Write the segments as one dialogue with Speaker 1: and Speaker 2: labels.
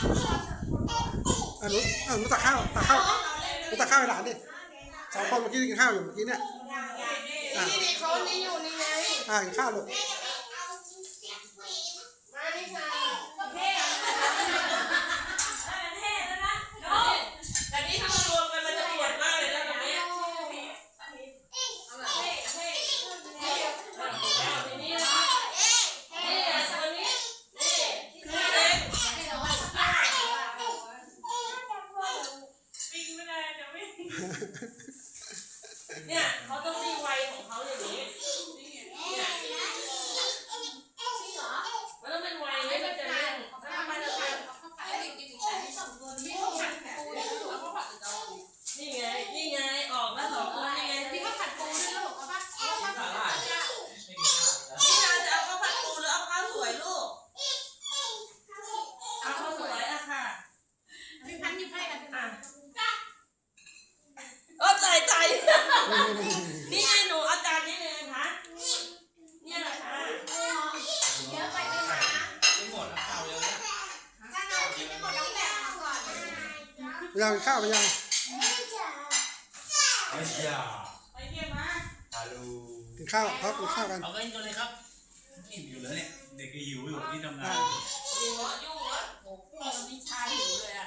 Speaker 1: อะหนูอะหนูตักข้าวตักข้าวหนูตักข้าวให้หลานดิสองคนเมื่อกี้กินข้าวอยู่เมื่อกี้เนี่ยอะ
Speaker 2: นี่นี่เขานี่อยู่นี่ไง
Speaker 1: อะกินข้าวลูก
Speaker 2: มานี่ค่ะ
Speaker 3: แต่นี่ถ้ามันรวมกันมันจะปวดมากเลยนะตรงเนี้ยทีนี้นะคะนี่ตัวนี้นี่คือเองวิ่งไม่ได้จะวิ่ง เนี่ยเขาต้องมีวัยของเขาอย่างนี้เนี่ยมันต้องเป็นวัยไม่มันจะเล่นถ้ามันจะเป็นนี่ไง นี่ไง ออกแล้วสองคนนี่ไงนี่นาจะเอาข้าวผัดปูหรือเอาข้าวสวยลูก เอาข้าวสวยอะค่ะ อะเออใจใจนี่ไงหนูเอาจารย์นี่เลยนะคะเนี่ยแหละค่ะ
Speaker 4: ไม่หมดแล้วข้าวเยอะนะ
Speaker 1: ไป ยังกินข้าวไปยัง
Speaker 4: ไอ้ยา
Speaker 3: ไปเยี่ยมมา
Speaker 4: ฮัลโหล
Speaker 1: กินข้าวครับกินข้าวกัน
Speaker 4: เอากันกันเลยครับอิ่มอยู่แล้วเนี่ยเด็กก็หิวอยู่ที่ทำงาน
Speaker 3: อยู่เหรออยู่เหรอโอ้โหมันมีชาหิวเลยอะ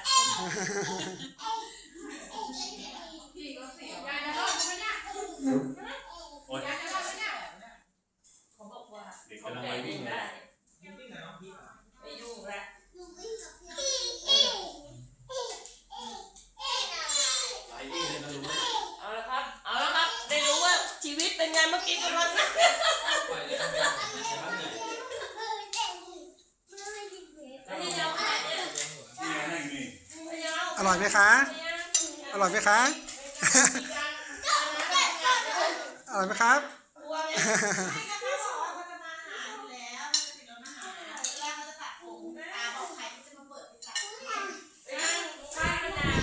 Speaker 3: เขาบอกว่า
Speaker 4: เด็ก
Speaker 3: เขา
Speaker 4: กำลัง
Speaker 3: แก่
Speaker 4: ไป
Speaker 3: เอ
Speaker 4: วิ่ง
Speaker 3: ง
Speaker 4: เล
Speaker 3: ได้
Speaker 4: ย
Speaker 3: ไม่ยุ่งละ
Speaker 4: ไปวิ่งเลยนะลุง
Speaker 3: เอาละครับ เอาละครับ ได้รู้ว่าชีวิตเป็นไงเมื่อกี้กำลังนะ
Speaker 4: ไปเลยครับไปครับเนี่ย
Speaker 3: ไม่ยอมแพ้เนี่ย
Speaker 4: นี่ไงนั่งนี่
Speaker 3: ไม่ยอม
Speaker 1: อร่อยไหมคะ อร่อยไหมคะ อร่อยไหมครับ
Speaker 3: กลัวไง